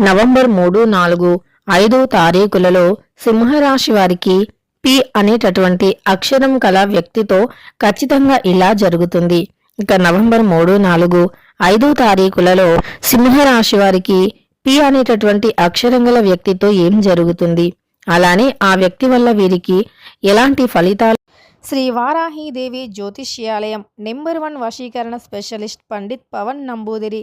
November మూడు నాలుగు ఐదు తారీఖులలో సింహరాశి వారికి పి అనేటటువంటి అక్షరం కల వ్యక్తితో ఖచ్చితంగా ఇలా జరుగుతుంది. ఇక నవంబర్ మూడు నాలుగు ఐదు తారీఖులలో సింహరాశి వారికి పి అనేటటువంటి అక్షరం గల వ్యక్తితో ఏం జరుగుతుంది? అలానే ఆ వ్యక్తి వల్ల వీరికి ఎలాంటి ఫలితాలు? శ్రీ వారాహీదేవి జ్యోతిష్యాలయం నెంబర్ వన్ వశీకరణ స్పెషలిస్ట్ పండిత్ పవన్ నంబూదిరి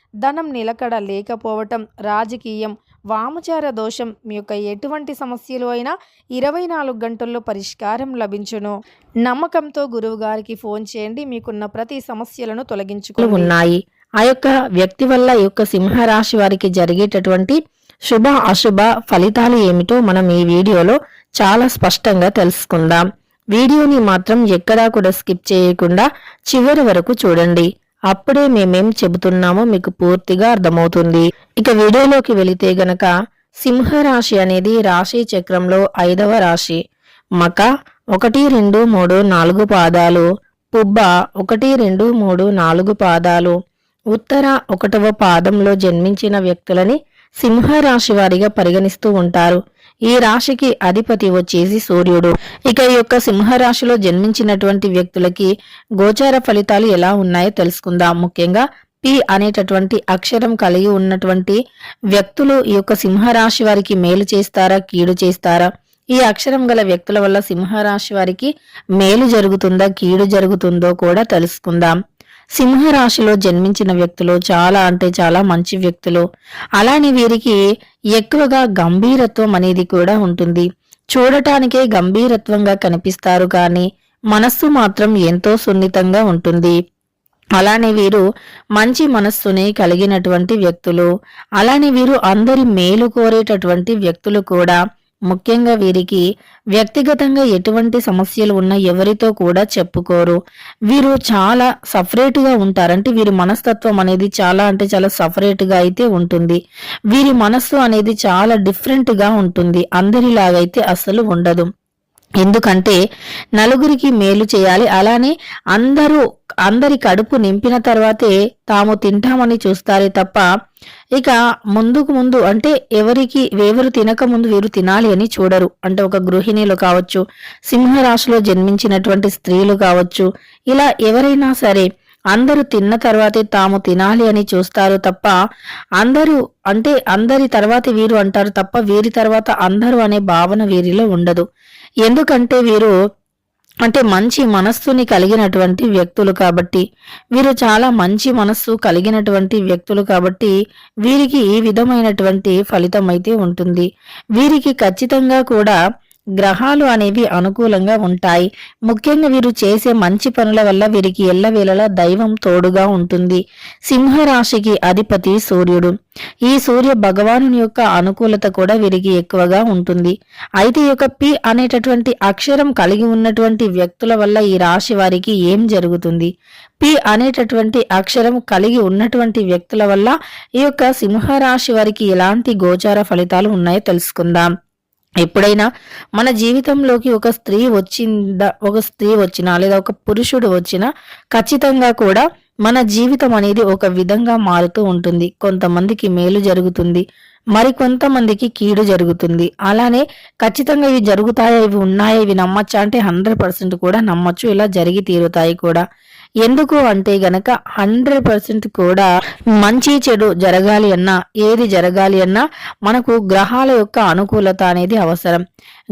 ధనం నిలకడ లేకపోవటం రాజకీయం వామచార దోషం మీ యొక్క ఎటువంటి సమస్యలు అయినా ఇరవై నాలుగు గంటల్లో పరిష్కారం లభించును. నమ్మకంతో గురువు గారికి ఫోన్ చేయండి మీకున్న ప్రతి సమస్యలను తొలగించుకుని ఉన్నాయి. ఆ యొక్క వ్యక్తి వల్ల ఈ యొక్క సింహరాశి వారికి జరిగేటటువంటి శుభ అశుభ ఫలితాలు ఏమిటో మనం ఈ వీడియోలో చాలా స్పష్టంగా తెలుసుకుందాం. వీడియోని మాత్రం ఎక్కడా కూడా స్కిప్ చేయకుండా చివరి వరకు చూడండి. అప్పుడే మేమేం చెబుతున్నామో మీకు పూర్తిగా అర్థమవుతుంది. ఇక వీడియోలోకి వెళితే గనక సింహరాశి అనేది రాశి చక్రంలో ఐదవ రాశి. మక ఒకటి రెండు మూడు నాలుగు పాదాలు. పుబ్బ ఒకటి రెండు మూడు నాలుగు పాదాలు. ఉత్తర ఒకటవ పాదంలో జన్మించిన వ్యక్తులని సింహరాశి వారిగా పరిగణిస్తూ ఉంటారు. ఈ రాశికి అధిపతి వచ్చేసి సూర్యుడు. ఇక ఈ యొక్క సింహరాశిలో జన్మించినటువంటి వ్యక్తులకి గోచార ఫలితాలు ఎలా ఉన్నాయో తెలుసుకుందాం. ముఖ్యంగా పి అనేటటువంటి అక్షరం కలిగి ఉన్నటువంటి వ్యక్తులు ఈ యొక్క సింహరాశి వారికి మేలు చేస్తారా కీడు చేస్తారా? ఈ అక్షరం గల వ్యక్తుల వల్ల సింహరాశి వారికి మేలు జరుగుతుందా కీడు జరుగుతుందో కూడా తెలుసుకుందాం. సింహరాశిలో జన్మించిన వ్యక్తులు చాలా అంటే చాలా మంచి వ్యక్తులు. అలానే వీరికి ఎక్కువగా గంభీరత్వం అనేది కూడా ఉంటుంది. చూడటానికే గంభీరత్వంగా కనిపిస్తారు కానీ మనస్సు మాత్రం ఎంతో సున్నితంగా ఉంటుంది. అలానే వీరు మంచి మనస్సుని కలిగినటువంటి వ్యక్తులు. అలానే వీరు అందరి మేలు కోరేటటువంటి వ్యక్తులు కూడా. ముఖ్యంగా వీరికి వ్యక్తిగతంగా ఎటువంటి సమస్యలు ఉన్నా ఎవరితో కూడా చెప్పుకోరు. వీరు చాలా సపరేట్గా ఉంటారంటే వీరి మనస్తత్వం అనేది చాలా అంటే చాలా సపరేట్గా అయితే ఉంటుంది. వీరి మనస్సు అనేది చాలా డిఫరెంట్గా ఉంటుంది. అందరిలాగైతే అస్సలు ఉండదు. ఎందుకంటే నలుగురికి మేలు చేయాలి. అలానే అందరూ అందరి కడుపు నింపిన తర్వాతే తాము తింటామని చూస్తారే తప్ప ఇక ముందుకు ముందు అంటే ఎవరికి వేవరు తినక ముందు వీరు తినాలి అని చూడరు. అంటే ఒక గృహిణీలు కావచ్చు సింహరాశిలో జన్మించినటువంటి స్త్రీలు కావచ్చు ఇలా ఎవరైనా సరే అందరూ తిన్న తర్వాతే తాము తినాలి అని చూస్తారు తప్ప అందరూ అంటే అందరి తర్వాత వీరు అంటారు తప్ప వీరి తర్వాత అందరూ అనే భావన వీరిలో ఉండదు. ఎందుకంటే వీరు అంటే మంచి మనస్సుని కలిగినటువంటి వ్యక్తులు కాబట్టి వీరు చాలా మంచి మనస్సు కలిగినటువంటి వ్యక్తులు కాబట్టి వీరికి ఈ విధమైనటువంటి ఫలితం అయితే ఉంటుంది. వీరికి ఖచ్చితంగా కూడా గ్రహాలు అనేవి అనుకూలంగా ఉంటాయి. ముఖ్యంగా వీరు చేసే మంచి పనుల వల్ల వీరికి ఎల్లవేళలా దైవం తోడుగా ఉంటుంది. సింహరాశికి అధిపతి సూర్యుడు. ఈ సూర్య భగవాను యొక్క అనుకూలత కూడా వీరికి ఎక్కువగా ఉంటుంది. అయితే ఈ యొక్క పి అనేటటువంటి అక్షరం కలిగి ఉన్నటువంటి వ్యక్తుల వల్ల ఈ రాశి వారికి ఏం జరుగుతుంది? పి అనేటటువంటి అక్షరం కలిగి ఉన్నటువంటి వ్యక్తుల వల్ల ఈ యొక్క సింహరాశి వారికి ఎలాంటి గోచార ఫలితాలు ఉన్నాయో తెలుసుకుందాం. ఎప్పుడైనా మన జీవితంలోకి ఒక స్త్రీ వచ్చిందా ఒక స్త్రీ వచ్చినా లేదా ఒక పురుషుడు వచ్చినా ఖచ్చితంగా కూడా మన జీవితం అనేది ఒక విధంగా మారుతూ ఉంటుంది. కొంతమందికి మేలు జరుగుతుంది. మరి కొంతమందికి కీడు జరుగుతుంది. అలానే ఖచ్చితంగా ఇవి జరుగుతాయా ఇవి ఉన్నాయా ఇవి నమ్మచ్చా అంటే హండ్రెడ్ పర్సెంట్ కూడా నమ్మచ్చు. ఇలా జరిగి తీరుతాయి కూడా. ఎందుకు అంటే గనక హండ్రెడ్ పర్సెంట్ కూడా మంచి చెడు జరగాలి అన్నా ఏది జరగాలి అన్నా మనకు గ్రహాల యొక్క అనుకూలత అనేది అవసరం.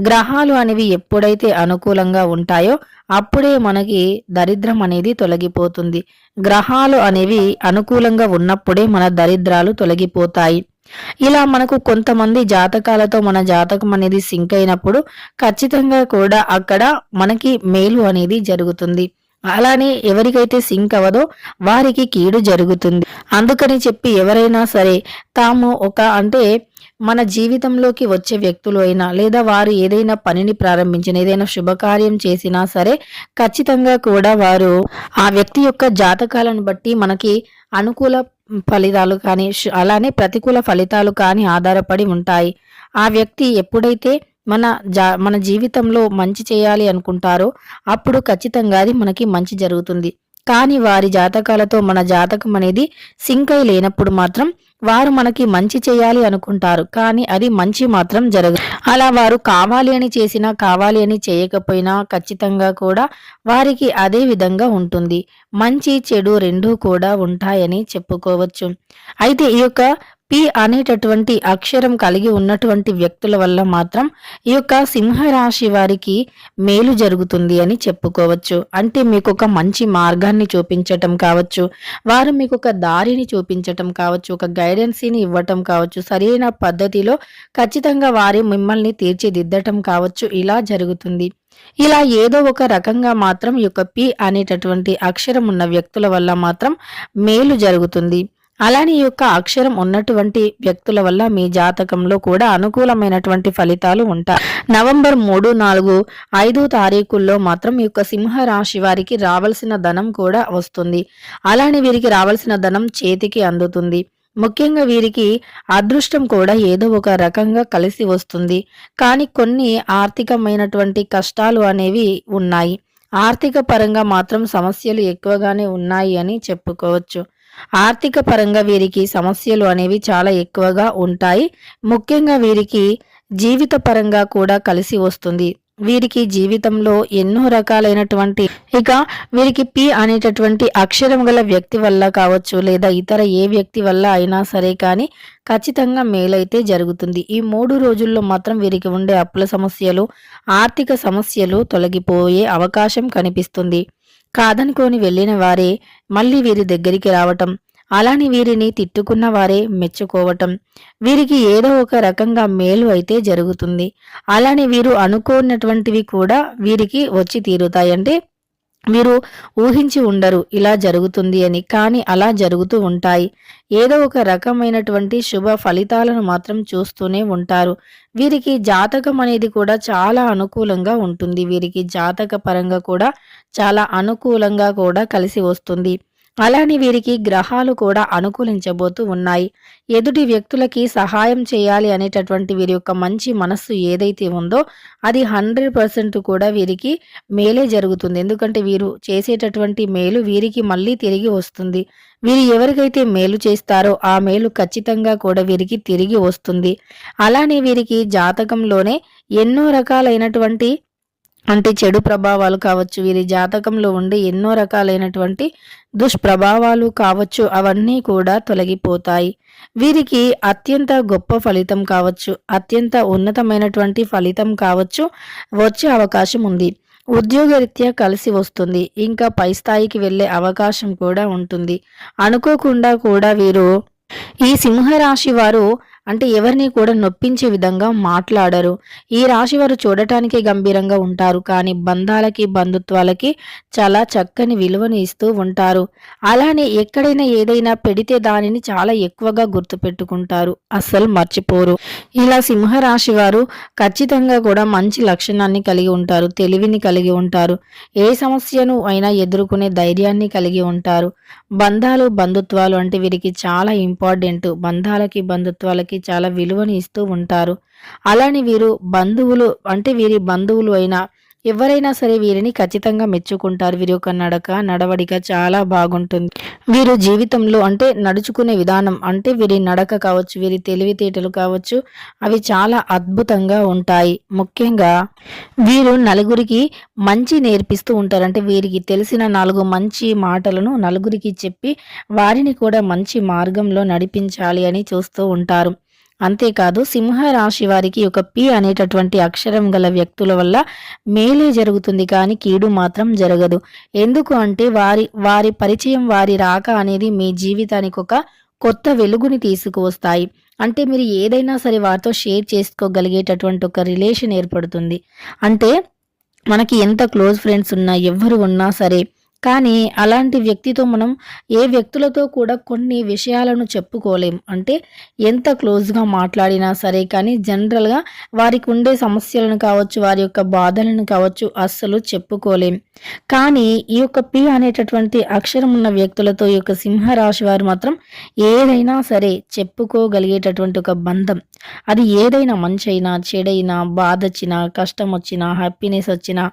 గ్రహాలు అనేవి ఎప్పుడైతే అనుకూలంగా ఉంటాయో అప్పుడే మనకి దరిద్రం అనేది తొలగిపోతుంది. గ్రహాలు అనేవి అనుకూలంగా ఉన్నప్పుడే మన దరిద్రాలు తొలగిపోతాయి. ఇలా మనకు కొంతమంది జాతకాలతో మన జాతకం అనేది సింక్ అయినప్పుడు ఖచ్చితంగా కూడా అక్కడ మనకి మేలు అనేది జరుగుతుంది. అలానే ఎవరికైతే సింక్ అవ్వదో వారికి కీడు జరుగుతుంది. అందుకని చెప్పి ఎవరైనా సరే తాము ఒక అంటే మన జీవితంలోకి వచ్చే వ్యక్తులు అయినా లేదా వారు ఏదైనా పనిని ప్రారంభించిన ఏదైనా శుభకార్యం చేసినా సరే ఖచ్చితంగా కూడా వారు ఆ వ్యక్తి యొక్క జాతకాలను బట్టి మనకి అనుకూల ఫలితాలు కానీ అలానే ప్రతికూల ఫలితాలు కానీ ఆధారపడి ఉంటాయి. ఆ వ్యక్తి ఎప్పుడైతే మన జా మన జీవితంలో మంచి చేయాలి అనుకుంటారో అప్పుడు ఖచ్చితంగా అది మనకి మంచి జరుగుతుంది. కానీ వారి జాతకాలతో మన జాతకం అనేది సింక్ అయి లేనప్పుడు మాత్రం వారు మనకి మంచి చేయాలి అనుకుంటారు. కానీ అది మంచి మాత్రం జరగదు అలా వారు కావాలి అని చేసినా కావాలి అని చేయకపోయినా ఖచ్చితంగా కూడా వారికి అదే విధంగా ఉంటుంది. మంచి చెడు రెండూ కూడా ఉంటాయని చెప్పుకోవచ్చు. అయితే ఈ యొక్క పి అనేటటువంటి అక్షరం కలిగి ఉన్నటువంటి వ్యక్తుల వల్ల మాత్రం ఈ యొక్క సింహరాశి వారికి మేలు జరుగుతుంది అని చెప్పుకోవచ్చు. అంటే మీకు ఒక మంచి మార్గాన్ని చూపించటం కావచ్చు. వారు మీకు ఒక దారిని చూపించటం కావచ్చు. ఒక గైడెన్సీని ఇవ్వటం కావచ్చు. సరైన పద్ధతిలో ఖచ్చితంగా వారి మిమ్మల్ని తీర్చిదిద్దటం కావచ్చు. ఇలా జరుగుతుంది. ఇలా ఏదో ఒక రకంగా మాత్రం ఈ యొక్క పి అనేటటువంటి అక్షరం ఉన్న వ్యక్తుల వల్ల మాత్రం మేలు జరుగుతుంది. అలానే ఈ యొక్క అక్షరం ఉన్నటువంటి వ్యక్తుల వల్ల మీ జాతకంలో కూడా అనుకూలమైనటువంటి ఫలితాలు ఉంటాయి. నవంబర్ మూడు నాలుగు ఐదు తారీఖుల్లో మాత్రం ఈ యొక్క సింహ రాశి వారికి రావాల్సిన ధనం కూడా వస్తుంది. అలానే వీరికి రావాల్సిన ధనం చేతికి అందుతుంది. ముఖ్యంగా వీరికి అదృష్టం కూడా ఏదో ఒక రకంగా కలిసి వస్తుంది. కానీ కొన్ని ఆర్థికమైనటువంటి కష్టాలు అనేవి ఉన్నాయి. ఆర్థిక పరంగా మాత్రం సమస్యలు ఎక్కువగానే ఉన్నాయి అని చెప్పుకోవచ్చు. ఆర్థిక పరంగా వీరికి సమస్యలు అనేవి చాలా ఎక్కువగా ఉంటాయి. ముఖ్యంగా వీరికి జీవిత పరంగా కూడా కలిసి వస్తుంది. వీరికి జీవితంలో ఎన్నో రకాలైనటువంటి ఇక వీరికి పి అనేటటువంటి అక్షరం గల వ్యక్తి వల్ల కావచ్చు లేదా ఇతర ఏ వ్యక్తి వల్ల అయినా సరే కానీ ఖచ్చితంగా మేలైతే జరుగుతుంది. ఈ మూడు రోజుల్లో మాత్రం వీరికి ఉండే అప్పుల సమస్యలు ఆర్థిక సమస్యలు తొలగిపోయే అవకాశం కనిపిస్తుంది. కాదనుకోని వెళ్ళిన వారే మళ్ళీ వీరి దగ్గరికి రావటం అలాని వీరిని తిట్టుకున్న వారే మెచ్చుకోవటం. వీరికి ఏదో ఒక రకంగా మేలు అయితే జరుగుతుంది. అలానే వీరు అనుకోనటువంటివి కూడా వీరికి వచ్చి తీరుతాయంటే మీరు ఊహించి ఉండరు ఇలా జరుగుతుంది అని. కానీ అలా జరుగుతూ ఉంటాయి. ఏదో ఒక రకమైనటువంటి శుభ ఫలితాలను మాత్రం చూస్తూనే ఉంటారు. వీరికి జాతకం అనేది కూడా చాలా అనుకూలంగా ఉంటుంది. వీరికి జాతక పరంగా కూడా చాలా అనుకూలంగా కూడా కలిసి వస్తుంది. అలానే వీరికి గ్రహాలు కూడా అనుకూలించబోతూ ఉన్నాయి. ఎదుటి వ్యక్తులకి సహాయం చేయాలి అనేటటువంటి వీరి యొక్క మంచి మనస్సు ఏదైతే ఉందో అది హండ్రెడ్ పర్సెంట్ కూడా వీరికి మేలే జరుగుతుంది. ఎందుకంటే వీరు చేసేటటువంటి మేలు వీరికి మళ్ళీ తిరిగి వస్తుంది. వీరు ఎవరికైతే మేలు చేస్తారో ఆ మేలు ఖచ్చితంగా కూడా వీరికి తిరిగి వస్తుంది. అలానే వీరికి జాతకంలోనే ఎన్నో రకాలైనటువంటి అంటే చెడు ప్రభావాలు కావచ్చు వీరి జాతకంలో ఉండే ఎన్నో రకాలైనటువంటి దుష్ప్రభావాలు కావచ్చు అవన్నీ కూడా తొలగిపోతాయి. వీరికి అత్యంత గొప్ప ఫలితం కావచ్చు అత్యంత ఉన్నతమైనటువంటి ఫలితం కావచ్చు వచ్చే అవకాశం ఉంది. ఉద్యోగరీత్యా కలిసి వస్తుంది ఇంకా పై స్థాయికి వెళ్ళే అవకాశం కూడా ఉంటుంది. అనుకోకుండా కూడా వీరు ఈ సింహరాశి వారు అంటే ఎవరిని కూడా నొప్పించే విధంగా మాట్లాడరు. ఈ రాశి వారు చూడటానికి గంభీరంగా ఉంటారు. కానీ బంధాలకి బంధుత్వాలకి చాలా చక్కని విలువను ఇస్తూ ఉంటారు. అలానే ఎక్కడైనా ఏదైనా పెడితే దానిని చాలా ఎక్కువగా గుర్తుపెట్టుకుంటారు. అస్సలు మర్చిపోరు. ఇలా సింహరాశి వారు ఖచ్చితంగా కూడా మంచి లక్షణాన్ని కలిగి ఉంటారు. తెలివిని కలిగి ఉంటారు. ఏ సమస్యను అయినా ఎదుర్కొనే ధైర్యాన్ని కలిగి ఉంటారు. బంధాలు బంధుత్వాలు అంటే వీరికి చాలా ఇంపార్టెంట్. బంధాలకి బంధుత్వాలకి చాలా విలువని ఇస్తూ ఉంటారు. అలానే వీరు బంధువులు అంటే వీరి బంధువులు అయినా ఎవరైనా సరే వీరిని ఖచ్చితంగా మెచ్చుకుంటారు. వీరి యొక్క నడక నడవడిక చాలా బాగుంటుంది. వీరు జీవితంలో అంటే నడుచుకునే విధానం అంటే వీరి నడక కావచ్చు వీరి తెలివితేటలు కావచ్చు అవి చాలా అద్భుతంగా ఉంటాయి. ముఖ్యంగా వీరు నలుగురికి మంచి నేర్పిస్తూ ఉంటారు. అంటే వీరికి తెలిసిన నాలుగు మంచి మాటలను నలుగురికి చెప్పి వారిని కూడా మంచి మార్గంలో నడిపించాలి అని చూస్తూ ఉంటారు. అంతేకాదు సింహ రాశి వారికి ఒక పి అనేటటువంటి అక్షరం గల వ్యక్తుల వల్ల మేలే జరుగుతుంది కానీ కీడు మాత్రం జరగదు. ఎందుకు అంటే వారి వారి పరిచయం వారి రాక అనేది మీ జీవితానికి ఒక కొత్త వెలుగుని తీసుకువస్తాయి. అంటే మీరు ఏదైనా సరే వారితో షేర్ చేసుకోగలిగేటటువంటి ఒక రిలేషన్ ఏర్పడుతుంది. అంటే మనకి ఎంత క్లోజ్ ఫ్రెండ్స్ ఉన్నా ఎవరు ఉన్నా సరే కానీ అలాంటి వ్యక్తితో మనం ఏ వ్యక్తులతో కూడా కొన్ని విషయాలను చెప్పుకోలేం. అంటే ఎంత క్లోజ్గా మాట్లాడినా సరే కానీ జనరల్గా వారికి ఉండే సమస్యలను కావచ్చు వారి యొక్క బాధలను కావచ్చు అస్సలు చెప్పుకోలేం. కానీ ఈ యొక్క పి అనేటటువంటి అక్షరం ఉన్న వ్యక్తులతో ఈ యొక్క సింహరాశి వారు మాత్రం ఏదైనా సరే చెప్పుకోగలిగేటటువంటి ఒక బంధం. అది ఏదైనా మంచైనా చెడైనా బాధ వచ్చినా కష్టం వచ్చినా హ్యాపీనెస్ వచ్చినా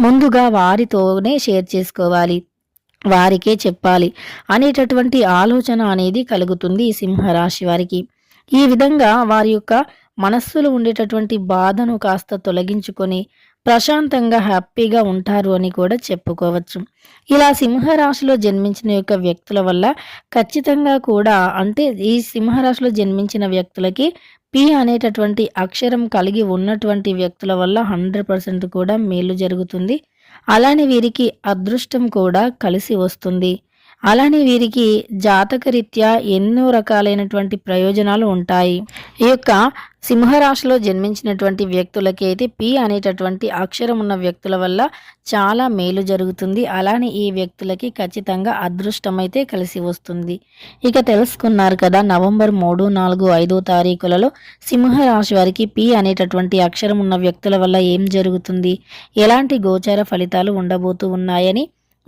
ముందుగా వారితోనే షేర్ చేసుకోవాలి. వారికే చెప్పాలి. అనేటటువంటి ఆలోచన అనేది కలుగుతుంది ఈ సింహరాశి వారికి. ఈ విధంగా వారి యొక్క మనస్సులో ఉండేటటువంటి బాధను కాస్త తొలగించుకొని ప్రశాంతంగా హ్యాపీగా ఉంటారు అని కూడా చెప్పుకోవచ్చు. ఇలా సింహరాశిలో జన్మించిన యొక్క వ్యక్తుల వల్ల ఖచ్చితంగా కూడా అంటే ఈ సింహరాశిలో జన్మించిన వ్యక్తులకి పి అనేటటువంటి అక్షరం కలిగి ఉన్నటువంటి వ్యక్తుల వల్ల హండ్రెడ్ పర్సెంట్ కూడా మేలు జరుగుతుంది. అలానే వీరికి అదృష్టం కూడా కలిసి వస్తుంది. అలానే వీరికి జాతకరీత్యా ఎన్నో రకాలైనటువంటి ప్రయోజనాలు ఉంటాయి. ఈ యొక్క సింహరాశిలో జన్మించినటువంటి వ్యక్తులకి అయితే పి అనేటటువంటి అక్షరం ఉన్న వ్యక్తుల వల్ల చాలా మేలు జరుగుతుంది. అలానే ఈ వ్యక్తులకి ఖచ్చితంగా అదృష్టం అయితే కలిసి వస్తుంది. ఇక తెలుసుకున్నారు కదా నవంబర్ మూడు నాలుగు ఐదో తారీఖులలో సింహరాశి వారికి పి అనేటటువంటి అక్షరం ఉన్న వ్యక్తుల వల్ల ఏం జరుగుతుంది? ఎలాంటి గోచార ఫలితాలు ఉండబోతూ ఉన్నాయని